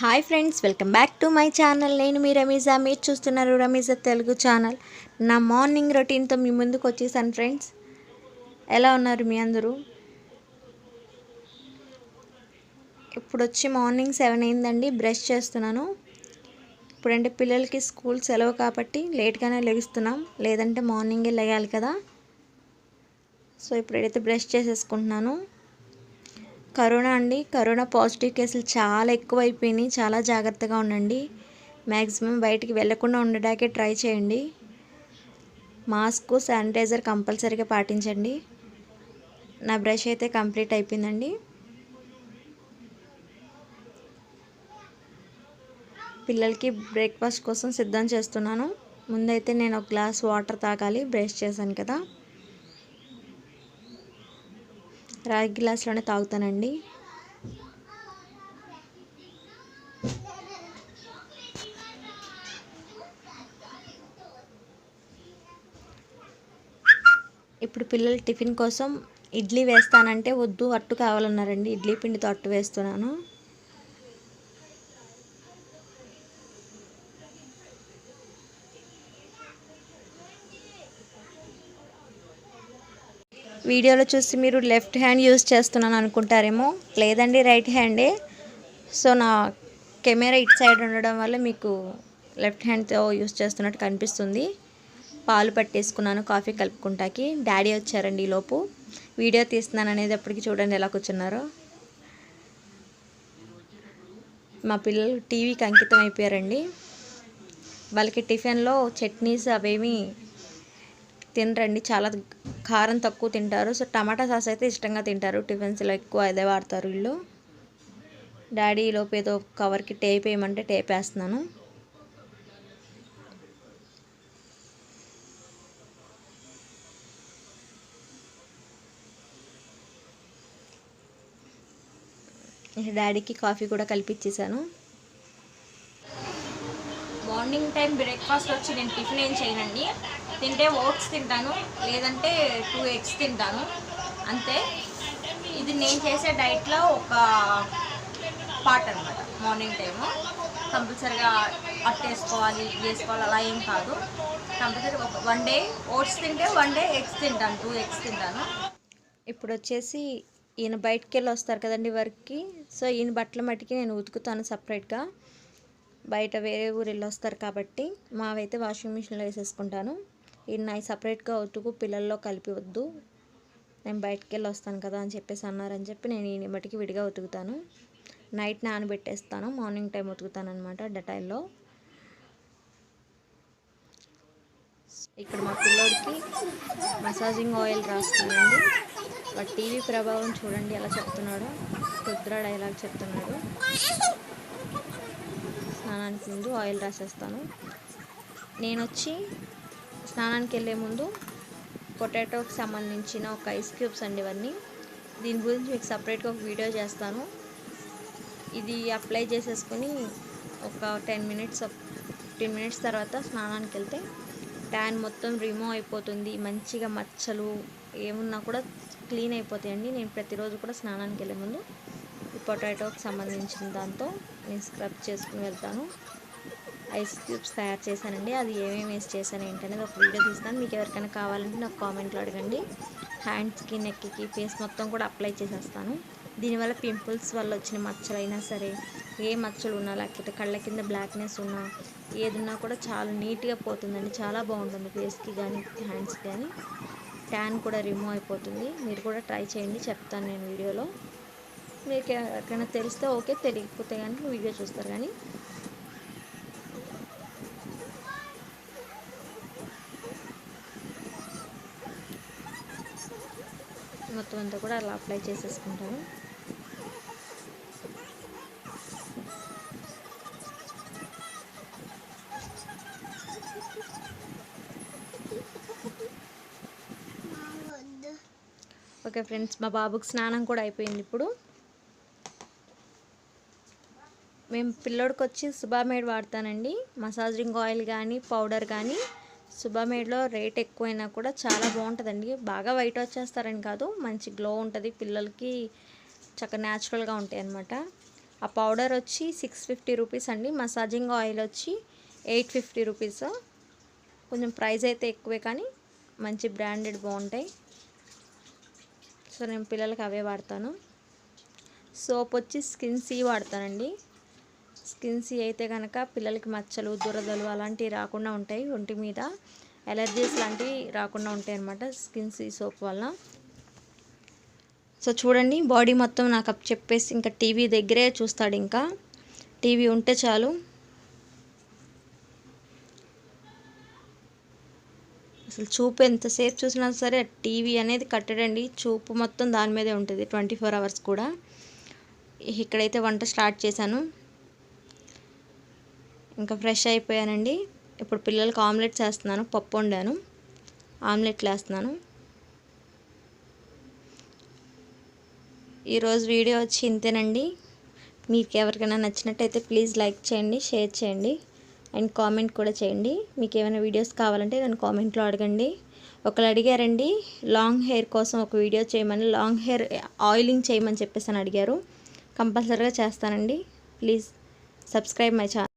Hi friends welcome back to my channel. నేను మీ రమీజా. మీరు చూస్తున్నారు రమీజా తెలుగు ఛానల్. నా మార్నింగ్ రొటీన్తో మీ ముందుకు వచ్చేసాను ఫ్రెండ్స్. ఎలా ఉన్నారు మీ అందరూ? ఇప్పుడు వచ్చి మార్నింగ్ సెవెన్ అయిందండి బ్రష్ చేస్తున్నాను. ఇప్పుడంటే పిల్లలకి స్కూల్ సెలవు కాబట్టి లేట్గానే లెగుస్తున్నాం లేదంటే మార్నింగే లెగాలి కదా. సో ఇప్పుడైతే బ్రష్ చేసేసుకుంటున్నాను. కరోనా అండి. కరోనా పాజిటివ్ కేసులు చాలా ఎక్కువ అయిపోయినాయి చాలా జాగ్రత్తగా ఉండండి. మ్యాక్సిమం బయటికి వెళ్ళకుండా ఉండడానికే ట్రై చేయండి. మాస్క్ శానిటైజర్ కంపల్సరీగా పాటించండి. నా బ్రష్ అయితే కంప్లీట్ అయిపోయిందండి. పిల్లలకి బ్రేక్ఫాస్ట్ కోసం సిద్ధం చేస్తున్నాను. ముందైతే నేను ఒక గ్లాస్ వాటర్ తాగాలి. బ్రష్ చేశాను కదా. రాగి గ్లాస్లోనే తాగుతానండి. ఇప్పుడు పిల్లలు టిఫిన్ కోసం ఇడ్లీ వేస్తానంటే వద్దు అట్టు కావాలన్నారండి. ఇడ్లీ పిండితో అట్టు వేస్తున్నాను. వీడియోలో చూసి మీరు లెఫ్ట్ హ్యాండ్ యూజ్ చేస్తున్నాను అనుకుంటారేమో. లేదండి రైట్ హ్యాండే. సో నా కెమెరా ఇటు సైడ్ ఉండడం వల్ల మీకు లెఫ్ట్ హ్యాండ్తో యూజ్ చేస్తున్నట్టు కనిపిస్తుంది. పాలు పట్టేసుకున్నాను కాఫీ కలుపుకుంటాకి. డాడీ వచ్చారండి ఈలోపు వీడియో తీస్తున్నాను అనేది అప్పటికి చూడండి ఎలా కూర్చున్నారో. మా పిల్లలు టీవీకి అంకితం అయిపోయారండి. వాళ్ళకి టిఫిన్లో చట్నీస్ అవేమి తినరండి. చాలా కారం తక్కువ తింటారు. సో టమాటా సాస్ అయితే ఇష్టంగా తింటారు. టిఫిన్స్లో ఎక్కువ అదే వాడతారు వీళ్ళు. డాడీ లోపేదో ఏదో కవర్కి టేప్ వేయమంటే టేప్ వేస్తున్నాను. డాడీకి కాఫీ కూడా కలిపిచ్చేసాను. మార్నింగ్ టైం బ్రేక్ఫాస్ట్ వచ్చి నేను టిఫిన్ ఏం చేయనండి. తింటే ఓట్స్ తింటాను లేదంటే టూ ఎగ్స్ తింటాను. అంతే. ఇది నేను చేసే డైట్లో ఒక పార్ట్ అనమాట మార్నింగ్ టైము. కంపల్సరిగా అట్ వేసుకోవాలి వేసుకోవాలి అలా ఏం కాదు. కంపల్సరీ ఒక వన్ డే ఓట్స్ తింటే వన్ డే ఎగ్స్ తింటాను టూ ఎగ్స్ తింటాను. ఇప్పుడు వచ్చేసి ఈయన బయటికి వెళ్ళి వస్తారు కదండి వర్క్కి. సో ఈయన బట్టల మట్టికి నేను ఉతుకుతాను సపరేట్గా. బయట వేరే ఊరు వెళ్ళి వస్తారు కాబట్టి మావైతే వాషింగ్ మిషన్లో వేసేసుకుంటాను. ఇది నాయి సపరేట్గా ఉతుకు పిల్లల్లో కలిపి వద్దు నేను బయటకు వెళ్ళి వస్తాను కదా అని చెప్పేసి అన్నారని చెప్పి నేను ఈ మట్టికి విడిగా ఉతుకుతాను. నైట్ నానబెట్టేస్తాను. మార్నింగ్ టైం ఉతుకుతాను అనమాట డెటైల్లో ఇక్కడ మా పిల్లోడికి మసాజింగ్ ఆయిల్ రాస్తున్నానండి వాడు టీవీ ప్రభావం చూడండి ఎలా చెప్తున్నాడో. రుద్ర డైలాగ్ చెప్తున్నాడు. స్నానానికి ముందు ఆయిల్ రాసేస్తాను. నేను వచ్చి స్నానానికి వెళ్ళే ముందు పొటాటోకి సంబంధించిన ఒక ఐస్ క్యూబ్స్ అండి ఇవన్నీ. దీని గురించి మీకు సపరేట్గా ఒక వీడియో చేస్తాను. ఇది అప్లై చేసేసుకొని ఒక టెన్ మినిట్స్ ఫిఫ్టీన్ మినిట్స్ తర్వాత స్నానానికి వెళ్తే ట్యాన్ మొత్తం రిమూవ్ అయిపోతుంది. మంచిగా మచ్చలు ఏమున్నా కూడా క్లీన్ అయిపోతాయండి. నేను ప్రతిరోజు కూడా స్నానానికి వెళ్ళే ముందు ఈ పొటాటోకి సంబంధించిన దాంతో నేను స్క్రబ్ చేసుకుని వెళ్తాను. ఐస్ క్యూబ్స్ తయారు చేశానండి. అది ఏమేమి వేసి చేశాను ఏంటనేది ఒక వీడియో తీస్తాను. మీకు ఎవరికైనా కావాలంటే నాకు కామెంట్లో అడగండి. హ్యాండ్స్కి నెక్కి ఫేస్ మొత్తం కూడా అప్లై చేసేస్తాను. దీనివల్ల పింపుల్స్ వల్ల వచ్చిన మచ్చలైనా సరే ఏ మచ్చలు ఉన్నా లేకపోతే కళ్ళ కింద బ్లాక్నెస్ ఉన్నా ఏదున్నా కూడా చాలా నీట్గా పోతుందండి. చాలా బాగుంటుంది ఫేస్కి కానీ హ్యాండ్స్కి కానీ ట్యాన్ కూడా రిమూవ్ అయిపోతుంది. మీరు కూడా ట్రై చేయండి. చెప్తాను నేను వీడియోలో. మీకు ఎక్కడైనా తెలిస్తే ఓకే తెలియకపోతే కానీ వీడియో చూస్తారు కానీ మొత్తం అంతా కూడా అలా అప్లై చేసేసుకుంటాను. ఓకే ఫ్రెండ్స్ మా బాబుకి స్నానం కూడా అయిపోయింది ఇప్పుడు. మేము పిల్లోడికి వచ్చి సుబామేడ్ వాడతానండి. మసాజింగ్ ఆయిల్ కానీ పౌడర్ కానీ సుబామేడ్లో రేట్ ఎక్కువైనా కూడా చాలా బాగుంటుందండి. బాగా వైట్ వచ్చేస్తారని కాదు మంచి గ్లో ఉంటుంది. పిల్లలకి చక్కగా న్యాచురల్గా ఉంటాయి అన్నమాట. ఆ పౌడర్ వచ్చి సిక్స్ ఫిఫ్టీ రూపీస్ అండి. మసాజింగ్ ఆయిల్ వచ్చి ఎయిట్ ఫిఫ్టీ రూపీస్. కొంచెం ప్రైస్ అయితే ఎక్కువే కానీ మంచి బ్రాండెడ్ బాగుంటాయి. సో నేను పిల్లలకి అవే వాడతాను. సోప్ వచ్చి స్కిన్ సీ వాడతానండి. స్కిన్ సీ అయితే కనుక పిల్లలకి మచ్చలు దురదలు అలాంటివి రాకుండా ఉంటాయి. ఒంటి మీద ఎలర్జీస్ లాంటివి రాకుండా ఉంటాయి అన్నమాట స్కిన్ సీ సోప్ వల్ల సో చూడండి బాడీ మొత్తం నాకు అప్ చెప్పేసి ఇంకా టీవీ దగ్గరే చూస్తాడు ఇంకా. టీవీ ఉంటే చాలు. అసలు చూపు ఎంతసేపు చూసినా సరే టీవీ అనేది కట్టడండి. చూపు మొత్తం దాని మీదే ఉంటుంది ట్వంటీ ఫోర్ అవర్స్ కూడా. ఇక్కడైతే వంట స్టార్ట్ చేశాను. ఇంకా ఫ్రెష్ అయిపోయానండి. ఇప్పుడు పిల్లలకి ఆమ్లెట్ చేస్తున్నాను పప్పు వండాను. ఆమ్లెట్లు వేస్తున్నాను ఈరోజు వీడియో వచ్చి ఇంతేనండి. మీకు ఎవరికైనా నచ్చినట్టయితే ప్లీజ్ లైక్ చేయండి షేర్ చేయండి అండ్ కామెంట్ కూడా చేయండి. మీకు ఏమైనా వీడియోస్ కావాలంటే నన్ను కామెంట్లో అడగండి. ఒకరు అడిగారండి లాంగ్ హెయిర్ కోసం ఒక వీడియో చేయమని లాంగ్ హెయిర్ ఆయిలింగ్ చేయమని చెప్పేసి అని అడిగారు. కంపల్సరీగా చేస్తానండి. Please subscribe my channel